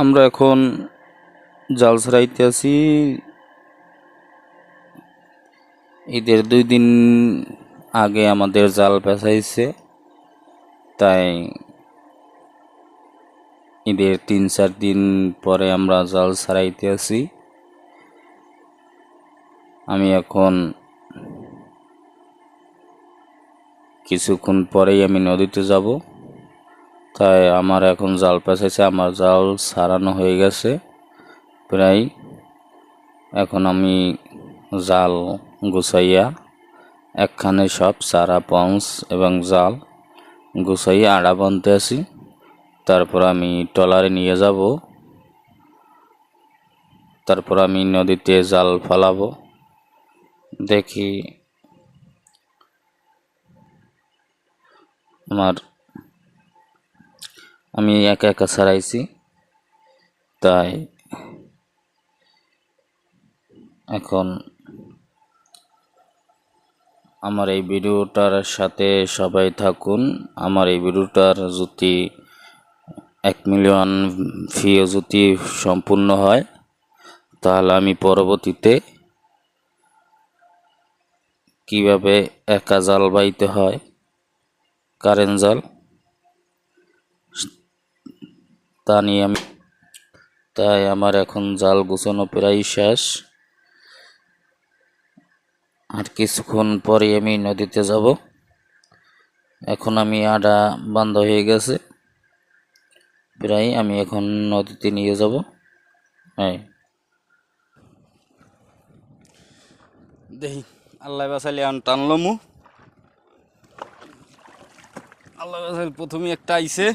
আমরা এখন জাল ছাড়াইতে আছি। ঈদের দুই দিন আগে আমাদের জাল পেঁচাইছে। তাই ঈদের তিন চার দিন পরে আমরা জাল ছাড়াইতে আছি। আমি এখন কিছুক্ষণ পরেই আমি নদীতে যাব। তাই আমার এখন জাল পেঁচাইছে, আমার জাল সারানো হয়ে গেছে। প্রায় এখন আমি জাল গুছাইয়া একখানে সব সারা পঞ্চ এবং জাল গুছাইয়া আড়া বানতে আছি। তারপর আমি ট্রলারে নিয়ে যাব। তারপর আমি নদীতে জাল ফেলাবো। দেখি আমার আমি একা একা ছাড়াইছি। তাই এখন আমার এই ভিডিওটার সাথে সবাই থাকুন। আমার এই ভিডিওটার যদি এক মিলিয়ন ভিউ যদি সম্পূর্ণ হয়। তাহলে আমি পরবর্তীতে কীভাবে একা জাল বাইতে হয়, কারেন্ট জাল তা নিয়ে আমি তাই আমার এখন জাল গুছানো প্রায় শেষ। আর কিছুক্ষণ পরে আমি নদীতে যাব। এখন আমি আডা বন্ধ হয়ে গেছে। প্রায় আমি এখন নদীতে নিয়ে যাব। হ্যাঁ দেখি, আল্লাহ বাসালি আন টানলো মু আল্লাহ বাসালি প্রথমে একটা আইছে।